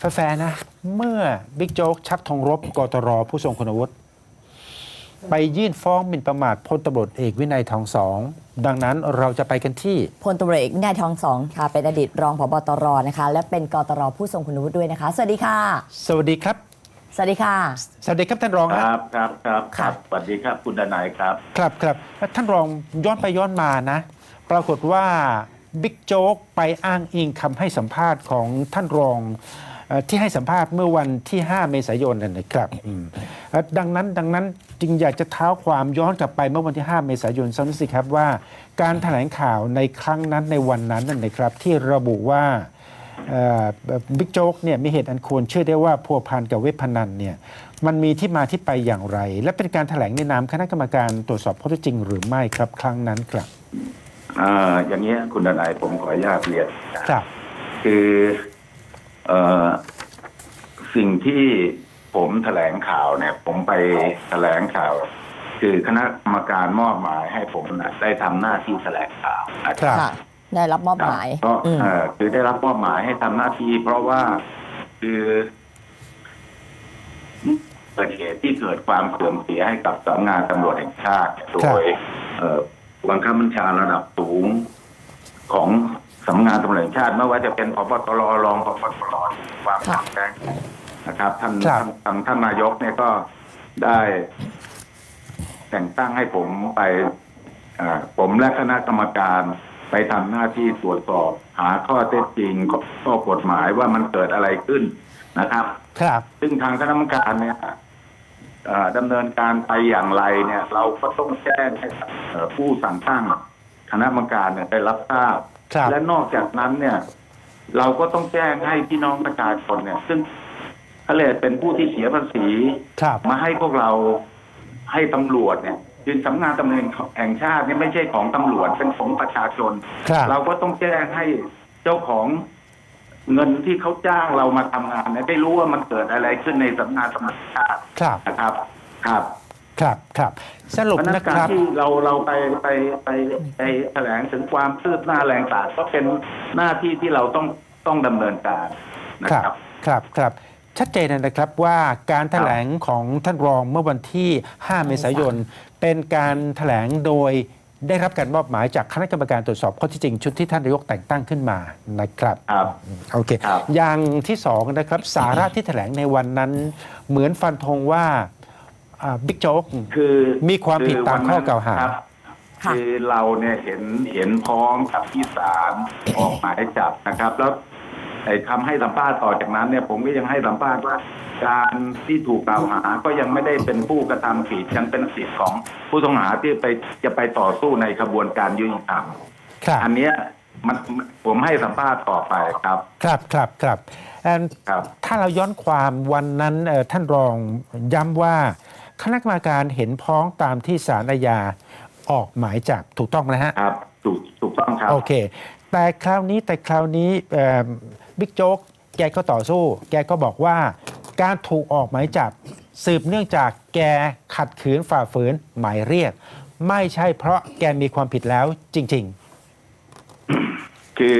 แฟร์ๆนะ เมื่อบิ๊กโจ๊กชักธงรบกตรผู้ทรงคุณวุฒิไปยื่นฟ้องหมิ่นประมาทพลตำรวจเอกวินัยทองสอง ดังนั้นเราจะไปกันที่พลตำรวจเอกวินัยทองสองค่ะ เป็นอดีตรองผบตรนะคะ และเป็นกตรผู้ทรงคุณวุฒิด้วยนะคะ สวัสดีค่ะ สวัสดีครับ สวัสดีค่ะ สวัสดีครับท่านรองคฮะ รับครับครับคค่ะรับสวัสดีครับคุณดนายครับ ครับครับท่านรองย้อนไปย้อนมานะ ปรากฏว่าบิ๊กโจ๊กไปอ้างอิงคำให้สัมภาษณ์ของท่านรองเอ่อ ที่ให้สัมภาษณ์เมื่อวันที่ 5 เมษายนนั่นนะครับอืมเอ่อดังนั้นดังนั้นจึงอยากจะเท้าความย้อนกลับไปเมื่อวันที่ 5 เมษายนสักนิดสิครับว่า การแถลงข่าวในครั้งนั้นในวันนั้นนั่นนะครับที่ระบุว่าเอ่อบิ๊กโจ๊กเนี่ยมีเหตุอันควรเชื่อได้ว่าพัวพันกับเว็บพนันเนี่ยมันมีที่มาที่ไปอย่างไร และเป็นการแถลงในนามคณะกรรมการตรวจสอบข้อเท็จจริงหรือไม่ครับครั้งนั้นครับอ่าอย่างเงี้ยคุณดนายผมขออนุญาตเรียนนะครับ คือเอ่อ สิ่งที่ผมแถลงข่าวเนี่ย ผมไปแถลงข่าว คือคณะกรรมการมอบหมายให้ผมนะได้ทำหน้าที่แถลงข่าวนะครับค่ะ ได้รับมอบหมายก็อืม เอ่อคือได้รับมอบหมายให้ทำหน้าที่ เพราะว่าคือเกิดเหตุที่เกิดความเสื่อมเสียให้กับสำนักงานตำรวจแห่งชาติ โดย เอ่อบังคับบัญชาระดับสูงของ สำนักงานตำรวจแห่งชาติไม่ว่าจะเป็นพบตรรองพบตรความค่ะขัดแย้งนะครับท่านครับ ท่านท่านนายกเนี่ยก็ได้ แต่งตั้งให้ผมไปเอ่อผมและคณะกรรมการไปทำหน้าที่ตรวจสอบ หาข้อเท็จจริงข้อกฎหมายว่ามันเกิดอะไรขึ้นนะครับ ครับ ซึ่งทางคณะกรรมการเนี่ยเอ่อดำเนินการไปอย่างไรเนี่ย เราก็ต้องแจ้งให้กับเอ่อผู้สั่งตั้งคณะกรรมการเนี่ยได้รับทราบครับ และนอกจากนั้นเนี่ย เราก็ต้องแจ้งให้พี่น้องประชาชนเนี่ย ซึ่งเขาเรียกเป็นผู้ที่เสียภาษีครับมาให้พวกเราให้ตำรวจเนี่ยคือสำนักงานตำรวจแห่งชาติเนี่ยไม่ใช่ของตำรวจเป็นของประชาชนครับเราก็ต้องแจ้งให้เจ้าของเงินที่เขาจ้างเรามาทำงานเนี่ยได้รู้ว่ามันเกิดอะไรขึ้นในสำนักงานตำรวจแห่งชาติครับนะครับ ครับ ครับครับสรุปเพราะฉะนั้นนะกาครรับ ที่เราเราไปไปไปไปแถลงถึงความคืบหน้าแรงต่างก็เป็นหน้าที่ที่เราต้องต้องดำเนินการนะคครัรับบครับครับชัดเจนนะครับว่าการแถลงของท่านรองเมื่อวันที่ 5 เมษายน เป็นการแถลงโดยได้รับการมอบหมายจากคณะกรรมการตรวจสอบข้อเที่จริงชุดที่ท่านนายกแต่งตั้งขึ้นมานะครับครับโอเค ครับ อย่างที่สองนะครับสาระที่แถลงในวันนั้น เหมือนฟันธงว่าอ่า บิ๊กโจ๊กคือมีความผิดตามข้อกล่าวหาครับค่ะคือเราเนี่ยเห็นเห็นพ้องกับที่ศาลออกหมายจับนะครับ แล้วไอ้คำให้สัมภาษณ์ต่อจากนั้นเนี่ยผมก็ยังให้สัมภาษณ์ว่า การที่ถูกกล่าวหาก็ยังไม่ได้เป็นผู้กระทำผิดยังเป็นสิทธิ์ของผู้ต้องหาที่ไปจะไปต่อสู้ในกระบวนการยุติธรรมครับอันเนี้ยมันผมให้สัมภาษณ์ต่อไปครับ ครับครับครับแอนครับถ้าเราย้อนความวันนั้นเอ่อท่านรองย้ำว่า คณะกรรมการเห็นพ้องตามที่ศาลอาญาออกหมายจับถูกต้องไหมฮะครับถูกถูกต้องครับโอเค แต่คราวนี้แต่คราวนี้เอ่อบิ๊กโจ๊กแกก็ต่อสู้ แกก็บอกว่าการถูกออกหมายจับ สืบเนื่องจากแกขัดขืนฝ่าฝืนหมายเรียก ไม่ใช่เพราะแกมีความผิดแล้วจริงคือ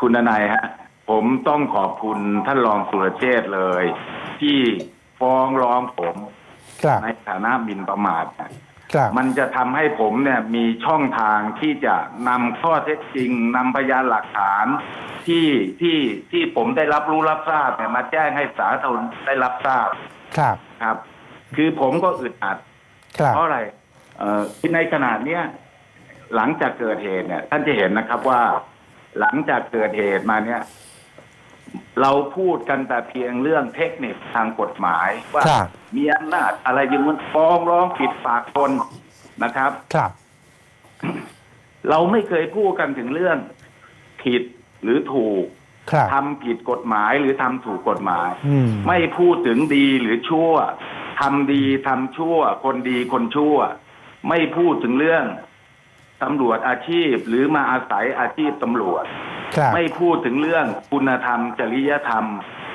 คุณนายฮะผมต้องขอบคุณท่านรองสุรเชษฐ์เลย ที่ฟ้องร้องผมๆครับ ในฐานะหมินประมาทนะครับมันจะทำให้ผมเนี่ยมีช่องทางที่จะนำข้อเท็จจริงนำพยานหลักฐานที่ที่ที่ผมได้รับรู้รับทราบเนี่ยมาแจ้งให้สาธารณได้รับทราบครับครับ คือผมก็อึดอัดครับเพราะอะไรเอ่อที่ในขณะเนี้ยหลังจากเกิดเหตุเนี่ย ท่านจะเห็นนะครับว่า หลังจากเกิดเหตุมาเนี่ย เราพูดกันแต่เพียงเรื่องเทคนิคทางกฎหมาย ว่าครับ มีอำนาจอะไรอยังมันฟ้องร้องผิดปากคนนะครับ ครับ เราไม่เคยพูดกันถึงเรื่องผิดหรือถูกครับ ทำผิดกฎหมายหรือทำถูกกฎหมาย อืม ไม่พูดถึงดีหรือชั่วทำดีทำชั่ว คนดีคนชั่ว ไม่พูดถึงเรื่องตำรวจอาชีพหรือมาอาศัยอาชีพตำรวจครับ ไม่พูดถึงเรื่องคุณธรรม จริยธรรม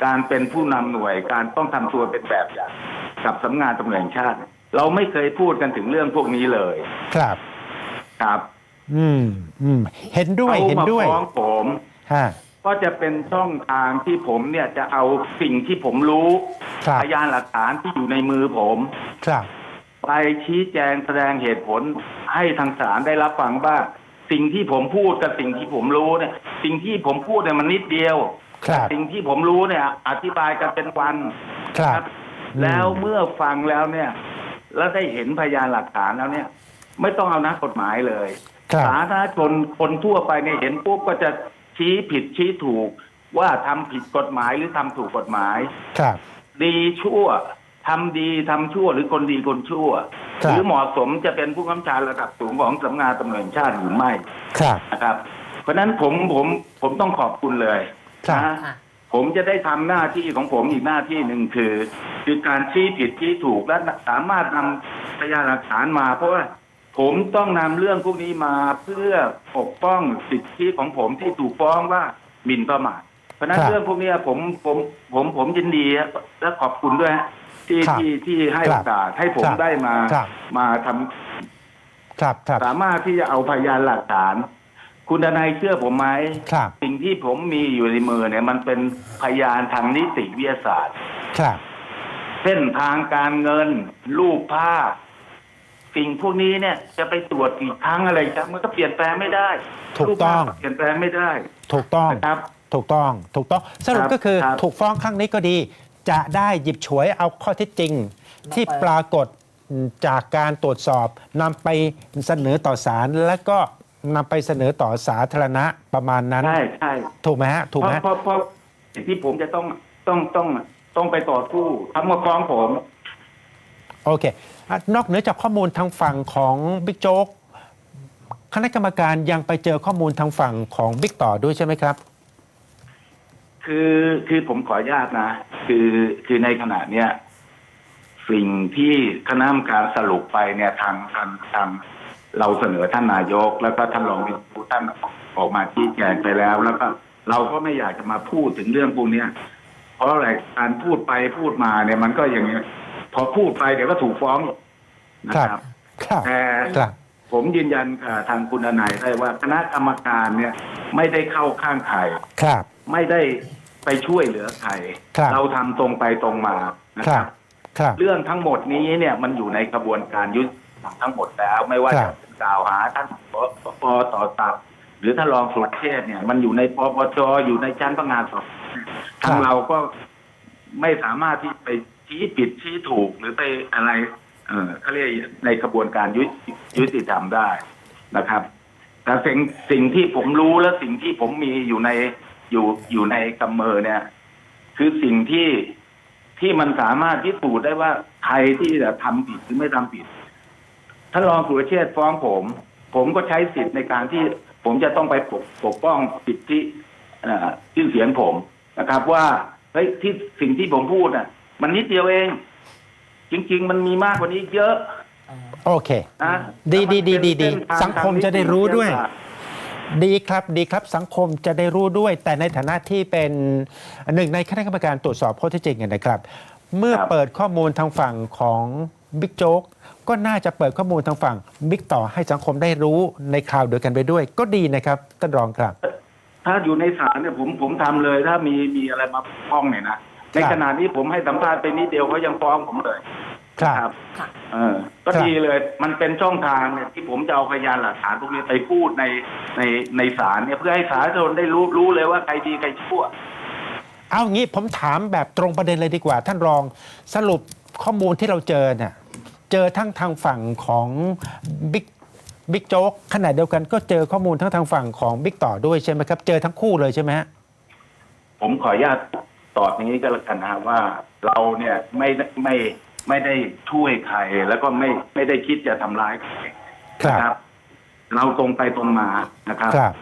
การเป็นผู้นำหน่วยการต้องทำตัวเป็นแบบอย่างกับสำนักงานตำรวจแห่งชาติ เราไม่เคยพูดกันถึงเรื่องพวกนี้เลย ครับครับ อืมอืมเห็นด้วยขาเห็นด้วยมาฟ้องผมฮะก็จะเป็นช่องทางที่ผมเนี่ยจะเอาสิ่งที่ผมรู้ครับพยานหลักฐานที่อยู่ในมือผมครับไปชี้แจงแสดงเหตุผลให้ทางศาลได้รับฟังว่า สิ่งที่ผมพูดกับสิ่งที่ผมรู้เนี่ย สิ่งที่ผมพูดเนี่ยมันนิดเดียว ครับ สิ่งที่ผมรู้เนี่ย อธิบายกันเป็นวันครับ แล้วเมื่อฟังแล้วเนี่ย แล้วได้เห็นพยานหลักฐานแล้วเนี่ย ไม่ต้องเอานักกฎหมายเลยครับ สาธารณชนคนทั่วไปเนี่ยเห็นปุ๊บก็จะชี้ผิดชี้ถูก ว่าทำผิดกฎหมายหรือทำถูกกฎหมาย ครับ ดีชั่ว ทำดีทำชั่วหรือคนดีคนชั่ว ครับหรือเหมาะสมจะเป็นผู้กำกับระดับสูงของสำนักงานตำรวจแห่งชาติหรือไม่ครับ นะครับ เพราะฉะนั้นผมผมผมต้องขอบคุณเลยครับ นะค่ะ ผมจะได้ทำหน้าที่ของผมอีกหน้าที่หนึ่งคือ คือการชี้ผิดชี้ถูกและสามารถนำพยานหลักฐานมา เพราะว่าผมต้องนำเรื่องพวกนี้มาเพื่อปกป้องสิทธิของผมที่ถูกฟ้องว่าหมิ่นประมาทเพราะฉะนั้นครับ เรื่องพวกนี้ผมผมผมผมยินดีและขอบคุณด้วยฮะ ที่ครับที่ที่ให้คโอรับกาสให้ผมครับได้มาครับ มาทำครับครับสามารถที่จะเอาพยานหลักฐาน คุณทนายเชื่อผมไหมครับสิ่งที่ผมมีอยู่ในมือเนี่ย มันเป็นพยานทางนิติวิทยาศาสตร์ ครับเส้นทางการเงิน รูปภาพ สิ่งพวกนี้เนี่ยจะไปตรวจกี่ครั้งอะไรกันมันก็เปลี่ยนแปลงไม่ได้ถูกต้องรูปภาพเปลี่ยนแปลงไม่ได้ถูกต้อง นะครับ ถูกต้อง ถูกต้อง สรุปครับก็คือครับถูกฟ้องครั้งนี้ก็ดี จะได้หยิบฉวยเอาข้อเท็จจริง ที่ปรากฏจากการตรวจสอบนำไปเสนอต่อศาลและก็นำไปเสนอต่อสาธารณะประมาณนั้น ใช่ใช่ถูกไหมฮะถูกเพไหมราะเพราะเพราะสิ่งที่ผมจะต้องต้องต้องต้องไปต่อสู้ทำมาฟ้องผม โอเคอะนอกเหนือจากข้อมูลทางฝั่งของบิ๊กโจ๊กคณะกรรมการยังไปเจอข้อมูลทางฝั่งของบิ๊กต่อด้วยใช่ไหมครับ คือคือผมขออนุญาตนะ คือคือในขณะเนี้ยสิ่งที่คณะกรรมการสรุปไปเนี่ยทางทางทางเราเสนอท่านนายก แล้วก็ท่านรองวิศนุท่านออกมาชี้แจงไปแล้ว แล้วก็เราก็ไม่อยากจะมาพูดถึงเรื่องพวกเนี้ยเพราะอะไรการพูดไปพูดมาเนี่ยมันก็อย่างนี้ยพอพูดไปเดี๋ยวก็ถูกฟ้องนะคครัรับบครับแต่ครับ ผมยืนยันกับทางคุณอนายได้ว่าคณะกรรมการเนี่ยไม่ได้เข้าข้างใคร ครับ ไม่ได้ไปช่วยเหลือใครครับเราทำตรงไปตรงมานะคครัรับ บ ครับ เรื่องทั้งหมดนี้เนี่ยมันอยู่ในกระบวนการยุติธรรมทั้งหมดแล้ว ไม่ว่าครัจะบกล่าวหาท่านปปปต่อตับหรือท่านรองสุรเชษฐ์เนี่ย มันอยู่ในปปชอยู่ในชั้นพนักงานสอบสวนทางเราก็ไม่สามารถที่ไปชี้ผิดชี้ถูกหรือไปอะไร เออเขาเรียกในกระบวนการยุติยุติธรรมได้นะครับ แต่สิ่งสิ่งที่ผมรู้และสิ่งที่ผมมีอยู่ใน อยู่อยู่ในกำมือเนี่ย คือสิ่งที่ที่มันสามารถพิสูจน์ได้ว่าใครที่จะทำผิดหรือไม่ทำผิดท่านรองสุรเชษฐ์ฟ้องผม ผมก็ใช้สิทธิ์ในการที่ผมจะต้องไปปกปกป้องสิทธิเอ่อชื่อเสียงผมนะครับ ว่าเฮ้ยที่สิ่งที่ผมพูดอะ มันนิดเดียวเอง จริง ๆ มันมีมากกว่านี้เยอะ โอเค นะดีดีดีดีดีแล้วมันเป็นเส้นทาสังคมจะได้รู้ด้วย ดีครับดีครับสังคมจะได้รู้ด้วย แต่ในฐานะที่เป็นหนึ่งในคณะกรรมการตรวจสอบข้อเท็จจริงเนี่ยนะครับ เมื่อครับเปิดข้อมูลทางฝั่งของบิ๊กโจ๊กก็น่าจะเปิดข้อมูลทางฝั่งบิ๊กต่อให้สังคมได้รู้ในคราวเดียวกันไปด้วย ก็ดีนะครับท่านรองครับ ถ้าอยู่ในศาลเนี่ยผมผมทำเลย ถ้ามีมีอะไรมาฟ้องเนี่ยนะในขณะนี้ผมให้สัมภาษณ์ไปนิดเดียวเขายังฟ้องผมเลย ครับค่ะเออก็ครับดีเลยมันเป็นช่องทางเนี่ยที่ผมจะเอาพยานหลักฐานพวกนี้ไปพูดในในในศาลเนี่ยเพื่อให้สาธารณชนได้รู้รู้เลยว่าใครดีใครชั่ว เอางี้ผมถามแบบตรงประเด็นเลยดีกว่า ท่านรองสรุปข้อมูลที่เราเจอเนี่ยเจอทั้งทางฝั่งของบิ๊กบิ๊กโจ๊กขณะเดียวกันก็เจอข้อมูลทั้งทางฝั่งของบิ๊กต่อด้วยใช่ไหมครับ เจอทั้งคู่เลยใช่ไหมฮะผมขออนุญาตตอบอย่างนี้ก็แล้วกันนะว่าเราเนี่ยไม่ไม่ ไม่ได้ช่วยใครแล้วก็ไม่ไม่ได้คิดจะทำร้ายใครครับนะครับ เราตรงไปตรงมานะครับ ครับ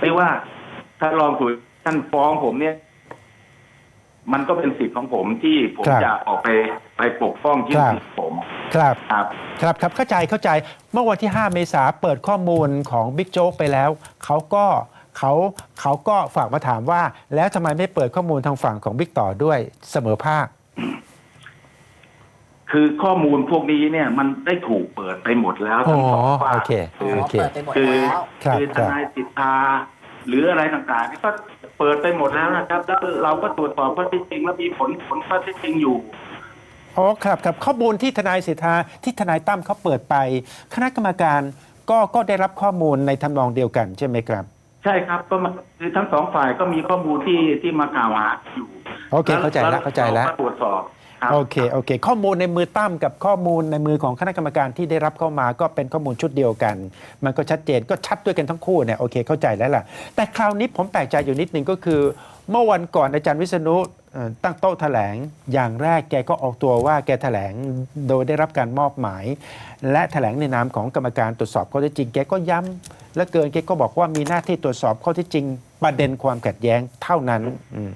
ไม่ว่าถ้ารองสุรท่านฟ้องผมเนี่ย มันก็เป็นสิทธิ์ของผมที่ผมครับ จะออกไปไปปกป้องที่ครับสิทธิ์ผมครับ ครับ ครับครับเข้าใจเข้าใจเมื่อวันที่ 5 เมษาเปิดข้อมูลของบิ๊กโจ๊กไปแล้วเขาก็เขาเขาก็ฝากมาถามว่า แล้วทำไมไม่เปิดข้อมูลทางฝั่งของบิ๊กต่อด้วยเสมอภาค คือข้อมูลพวกนี้เนี่ยมันได้ถูกเปิดไปหมดแล้วทั้งสองอ๋อฝ่ายโอเคอ๋อโอเค เปิดไปหมดคือแล้ว ครับคือทครับนายสิทธาหรืออะไรต่างๆนี่ก็เปิดไปหมดแล้วนะครับ แล้วเราก็ตรวจสอบข้อเท็จจริงแล้วมีผลผลข้อเท็จจริงอยู่ อ๋อครับครับข้อมูลที่ทนายสิทธาที่ทนายตั้มเขาเปิดไป คณะกรรมการก็ก็ได้รับข้อมูลในทำนองเดียวกันใช่ไหมครับ ใช่ครับก็มาคือทั้งสองฝ่ายก็มีข้อมูลที่ที่มากล่าวหาอยู่โอเคเข้าใจแล้วเข้าใจแล้วรก็ตรวจสอบครับ โอเคโอเค ข้อมูลในมือตั้มกับข้อมูลในมือของคณะกรรมการที่ได้รับเข้ามาก็เป็นข้อมูลชุดเดียวกัน มันก็ชัดเจนก็ชัดด้วยกันทั้งคู่เนี่ยโอเคเข้าใจแล้วล่ะ แต่คราวนี้ผมแปลกใจอยู่นิดนึงก็คือ เมื่อวันก่อนอาจารย์วิษณุเอ่อตั้งโต๊ะแถลงอย่างแรกแกก็ออกตัวว่าแกแถลงโดยได้รับการมอบหมาย และแถลงในนามของกรรมการตรวจสอบข้อเท็จจริงแกก็ย้ำและเกินแกก็บอกว่ามีหน้าที่ตรวจสอบข้อเท็จจริงประเด็นความขัดแย้งเท่านั้นอืม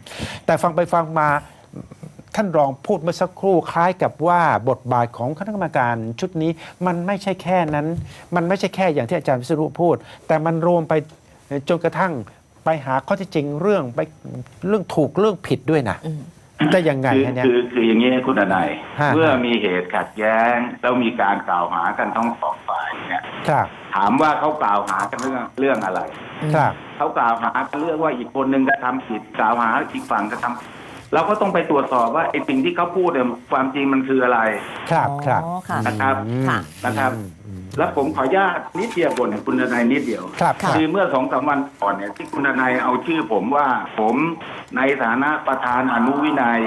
แต่ฟังไปฟังมา ท่านรองพูดเมื่อสักครู่คล้ายกับว่าบทบาทของคณะกรรมการชุดนี้มันไม่ใช่แค่นั้น มันไม่ใช่แค่อย่างที่อาจารย์วิศนุพูด แต่มันรวมไปจนกระทั่งไปหาข้อเที่จริงเรื่องไปเรื่องถูกเรื่องผิดด้วยนะอืมจะยังไงคือฮะเนี่ย คือคืออย่างนี้คุณอนายฮะ เมื่อมีเหตุขัดแย้ง แล้วมีการกล่าวหากันทั้งสองฝ่ายเนี่ยครับถามว่าเขากล่าวหากันเรื่องเรื่องอะไร ครับ เขากล่าวหากันเรื่องว่าอีกคนหนึ่งกระทำผิดกล่าวหาอีกฝั่งกระทำ เราก็ต้องไปตรวจสอบว่าไอ้สิ่งที่เขาพูดเนี่ยความจริงมันคืออะไร ครับครับอ๋อค่ะนะครับอืมค่ะ นะครับ อืมแล้วผมขออนุญาตนิดเดียวบนคุณทนายนิดเดียว ครับคค่ะรับ คือเมื่อสองสามวันก่อนเนี่ยที่คุณทนายเอาชื่อผมว่าผมในฐานะประธานอนุวินัย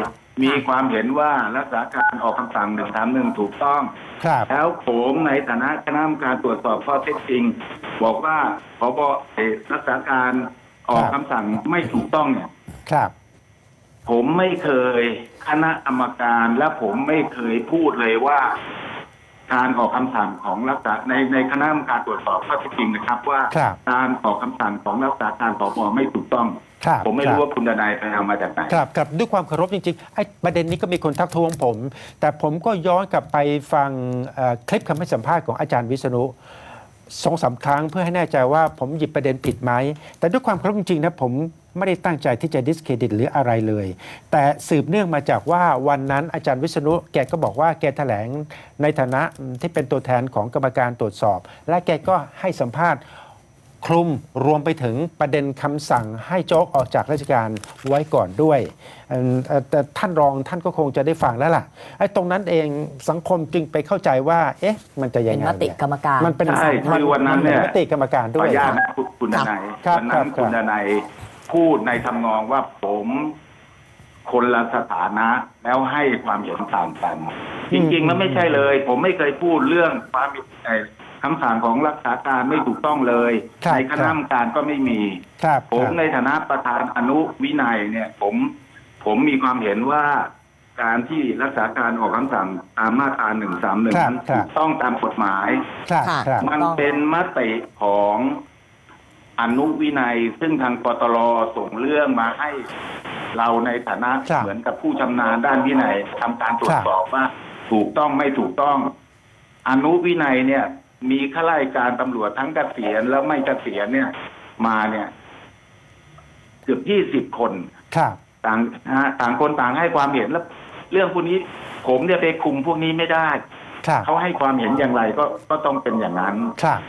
มีความเห็นว่ารักษาการออกคำสั่งหนึ่งสามหนึ่งถูกต้อง ครับ แล้วผมในฐานะคณะกรรมการตรวจสอบข้อเท็จจริง บอกว่าพบเอ่อรักษาการออกครับคำสั่งไม่ถูกต้องเนี่ย ครับ ผมไม่เคยคณะกรรมการและผมไม่เคยพูดเลยว่า การออกคำสั่งของรักษาในในคณะกรรมการตรวจสอบข้อเท็จจริงนะครับ ว่าครับการออกคำสั่งของรักษาการปปไม่ถูกต้องครับผมไม่ครู้บว่าคุณดนายไปเอามาจากไหนครับครับด้วยความเคารพจริงๆไอ้ประเด็นนี้ก็มีคนทักท้วงผม แต่ผมก็ย้อนกลับไปฟังเอ่อคลิปคำให้สัมภาษณ์ของอาจารย์วิษณุ สองสามครั้งเพื่อให้แน่ใจว่าผมหยิบประเด็นผิดไหม แต่ด้วยความเคารพจริงๆนะผมไม่ได้ตั้งใจที่จะดิสเครดิตหรืออะไรเลย แต่สืบเนื่องมาจากว่าวันนั้นอาจารย์วิษณุแกก็บอกว่าแกแถลงในฐานะที่เป็นตัวแทนของกรรมการตรวจสอบ และแกก็ให้สัมภาษณ์ คลุมรวมไปถึงประเด็นคำสั่งให้โจ๊กออกจากราชการไว้ก่อนด้วยเอิ่มเอ่อแต่ท่านรองท่านก็คงจะได้ฟังแล้วล่ะไอ้ตรงนั้นเองสังคมจึงไปเข้าใจว่า เอ๊ะ มันจะยัเป็งนไงมติกรรมการมันเป็นใช่คือวันนั้นเนี่ยมัป็มติกรรมการขด้อวอยนุญาตนะคุณคุณดนายครับวันนั้นครับคุณดนายพูดในทำนองว่าผมคนละสถานะแล้วให้ความเห็นต่างกัน จริงๆแล้วไม่ใช่เลย ผมไม่เคยพูดเรื่องความเอ่อ คำสั่งของรักษาการไม่ถูกต้องเลย ครับในคณะกรรมการก็ไม่มี ครับผมครับในฐานะประธานอนุวินัยเนี่ย ผมผมมีความเห็นว่า การที่รักษาการออกคำสั่งตามมาตราหนึ่งสามหนึ่งครับนั้นครับถูกต้องตามกฎหมาย ครับค่ะครับ มันเป็นมติของอนุวินัย ซึ่งทางกตรส่งเรื่องมาให้เราในฐานะครับเหมือนกับผู้ชำนาญด้านวินัยทำการตรวคจรับสอบว่า ถูกต้องไม่ถูกต้อง อนุวินัยเนี่ย มีข้าราชการตำรวจทั้งเกษียณแล้วไม่เกษียณเนี่ย มาเนี่ย เกือบยี่สิบคน ครับ ต่างฮะต่างคนต่างให้ความเห็นแล้ว เรื่องพวกนี้ ผมเนี่ยไปคุมพวกนี้ไม่ได้ ครับ เขาให้ความเห็นอย่างไรก็ก็ต้องเป็นอย่างนั้น ครับ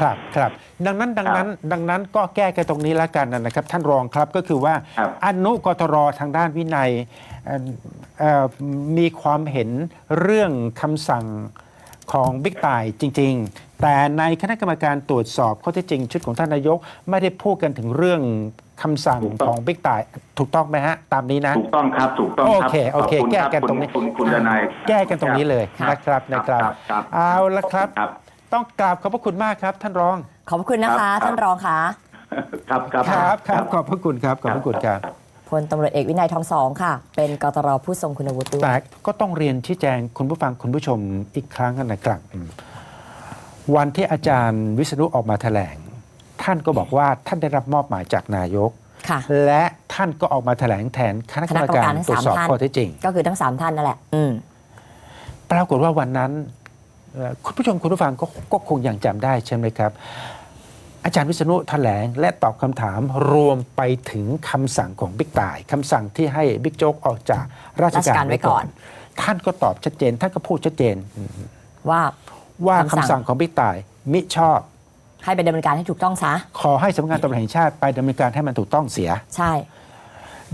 ครับ ครับ ดังนั้น ดังนั้น ดังนั้นก็แก้กันตรงนี้แล้วกันนะครับ ท่านรองครับ ก็คือว่า ครับ อนุกตรทางด้านวินัยเอ่อเอ่อมีความเห็นเรื่องคำสั่ง ของบิ๊กต่ายจริง ๆ แต่ในคณะกรรมการตรวจสอบข้อเท็จจริง ชุดของท่านนายกไม่ได้พูดกันถึงเรื่องคำสั่งถูกต้ของ องบิ๊กต่ายถูกต้องไหมฮะ ตามนี้นะ ถูกต้องครับถูกต้องครับโอเคโอเคขบณแก้กันคบตรงนี้ คุณคุณคุณดนายแก้กันตรงนี้เลยครับนะครับนะครับครับเอาละครับ ครับ ต้องกราบขอบพระคุณมากครับ ท่านรองขอบพระคุณนะคะ ครับ ท่านรองค่ะครับครับครับ ครับ ขอบพระคุณครับขอบพระคุณครับ พลตำรวจเอกวินัยทองสองค่ะ เป็นกตรผู้ทรงคุณวุฒิด้วยแต่ก็ต้องเรียนชี้แจงคุณผู้ฟังคุณผู้ชมอีกครั้งนะครับอืมวันที่อาจารย์วิษณุออกมาแถลง ท่านก็บอกว่าท่านได้รับมอบหมายจากนายกค่ะและท่านก็ออกมาแถลงแทนคณะกรรมการคณะกรรมการทั้งตรวจสอบสามท่านข้อเท็จจริง ก็คือทั้งสามท่านนั่นแหละอืมปรากฏว่าวันนั้นเอ่อคุณผู้ชมคุณผู้ฟังก็ก็คงยังจำได้ใช่ไหมครับ อาจารย์วิษณุแถลงและตอบคำถามรวมไปถึงคำสั่งของบิ๊กต่ายคำสั่งที่ให้บิ๊กโจ๊กออกจากราชราชกาการรไว้ไว้ก่ก่ออนนท่านก็ตอบชัดเจน ท่านก็พูดชัดเจนว่าว่าคำสั่คำงสั่งของบิ๊กต่ายมิชอบ ให้ไปดำเนินการให้ถูกต้องซะขอให้สำนักงานตำรวจแห่งชาติไปดำเนินการให้มันถูกต้องเสีย ใช่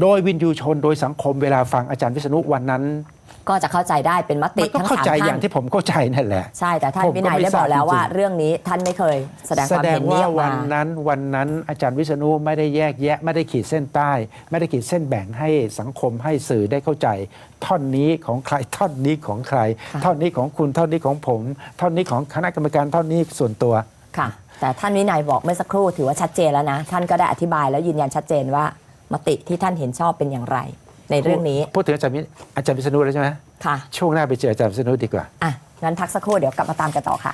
โดยวินยูชนโดยสังคมเวลาฟังอาจารย์วิษณุวันนั้น ก็จะเข้าใจได้เป็นมติมันก็ทั้งเข้าสามใจอท่าย่านงที่ผมเข้าใจนั่นแหละ ใช่แต่ท่านผมก็วินัยไม่ได้บอกแล้วทราบจริงๆ ว่า เรื่องนี้ท่านไม่เคย แสดงแสความดงเห็นนี้ว่าออกวัมานนั้นวันนั้นอาจารย์วิษณุไม่ได้แยกแยะ ไม่ได้ขีดเส้นใต้ ไม่ได้ขีดเส้นแบ่งให้สังคมให้สื่อได้เข้าใจ ท่อนนี้ของใครท่อนนี้ของใครค่ะท่อนนี้ของคุณท่อนนี้ของผม ท่อนนี้ของคณะกรรมการท่อนนี้ส่วนตัว ค่ะ แต่ท่านวินัยบอกเมื่อสักครู่ถือว่าชัดเจนแล้วนะ ท่านก็ได้อธิบายแล้วยืนยันชัดเจนว่า มติที่ท่านเห็นชอบเป็นอย่างไร ในเรื่องนี้พูดถึงอาจารย์วิอาจารย์วิษณุแล้วใช่ไหมค่ะช่วงหน้าไปเจออาจารย์วิษณุดีกว่าอะงั้นพักสักครู่เดี๋ยวกลับมาตามกันต่อค่ะ